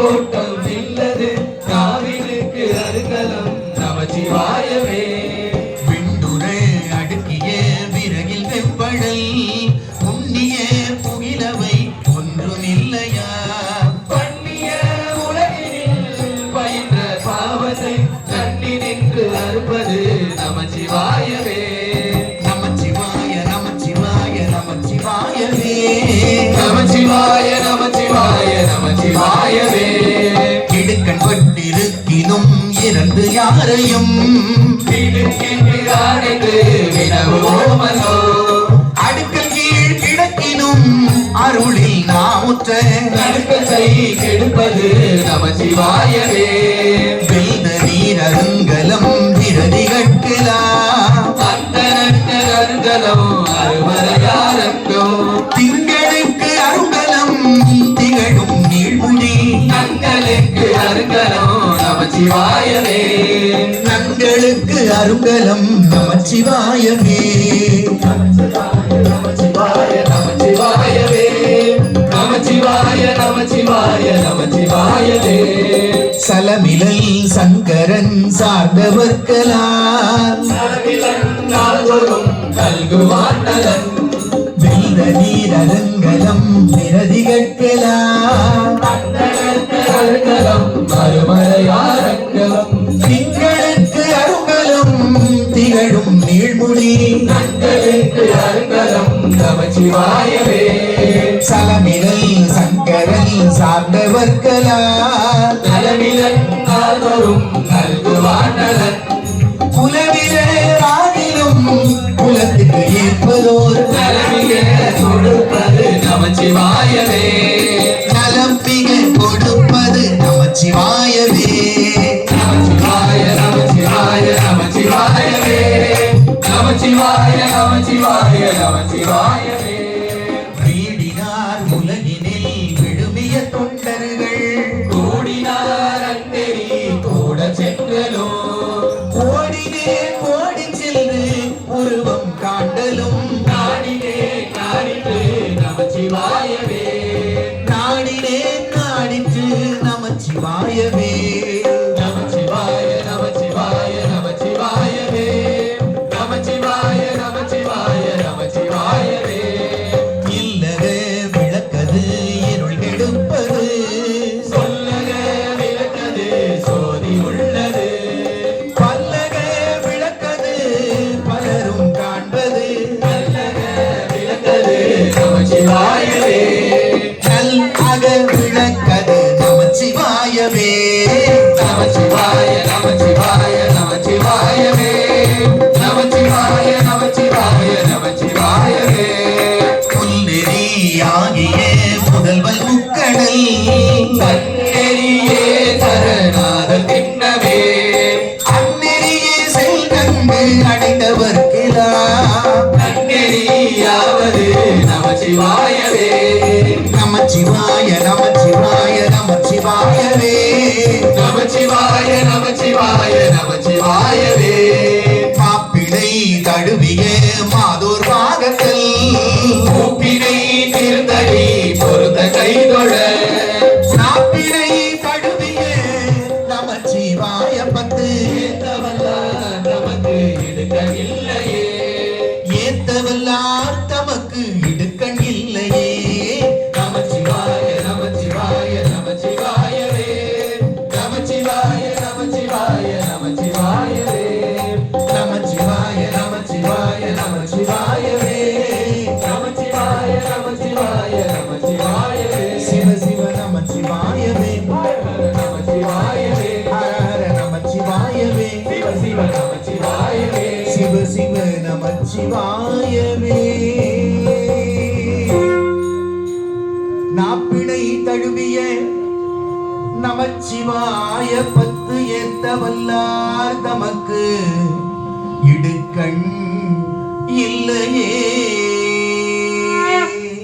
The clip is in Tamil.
கோட்டம் இல்லது காவிலுக்கு அருகலம் நமச்சிவாயவே விண்டுர அடுக்கிய விறகில் வெப்படல் புண்ணிய புகிலவை பண்ணிய உலகினில் பயின்ற பாவத்தை தண்ணி நின்று அறுப்பது நமச்சிவாயவே இறந்து யாரையும் அடுக்கல் கீழ் கிடக்கினும் அருளில் நாமுற்ற நடுக்கத்தை கெடுப்பது நமச்சிவாயவே வெல்த நீர் அருங்கலம் அந்த நட்ட அருகலம் அருமறையாரங்கோ திங்களுக்கு அருங்கலம் திகழும் நீழ்முடி நங்களுக்கு அருகலம் நமச்சிவாயவே நங்களுக்கு அருங்கலம் நமச்சிவாயமே. நமச்சிவாய நமச்சிவாயவே நமச்சிவாய நமச்சிவாய நமச்சிவாயவே சலமிலல் சங்கரன் சார்ந்தவர்களால் நலவிலன் நாள்தோறும் கல்குவாண்டலன் வெல்த நீர் அருங்கலம் மறுமறையாரங்கலம் திங்களுக்கு அருங்கலம் திகழும் நீழ்முடி நங்களுக்கு அருகலம் நமச்சிவாயவே. சலமிலல் சங்கரன் சார்ந்தவர்களால் நலவிலன் நாள்தோறும் கல்குவாண்டலன் நமச்சிவாயவே வீடினார் உலகினில் விழுமிய தொண்டர்கள். கூடினார் அந்தெறி கூட சென்றலோ ஓடினே ஓடி சென்று உருவம் காண்டலும். நாடினே நாடிட்டு நமச்சிவாயவே. நாடினே நாடிற்று நமச்சிவாயவே. விளக்கது நமச்சிவாயமே நமச்சிவாய நமச்சிவாய நமச்சிவாய நமச்சிவாய நமச்சிவாயவே மாயமே. நாப்பிணை தழுவிய நமச்சிவாய பத்து ஏத்த வல்லார் தமக்கு இடுக்கண் இல்லையே.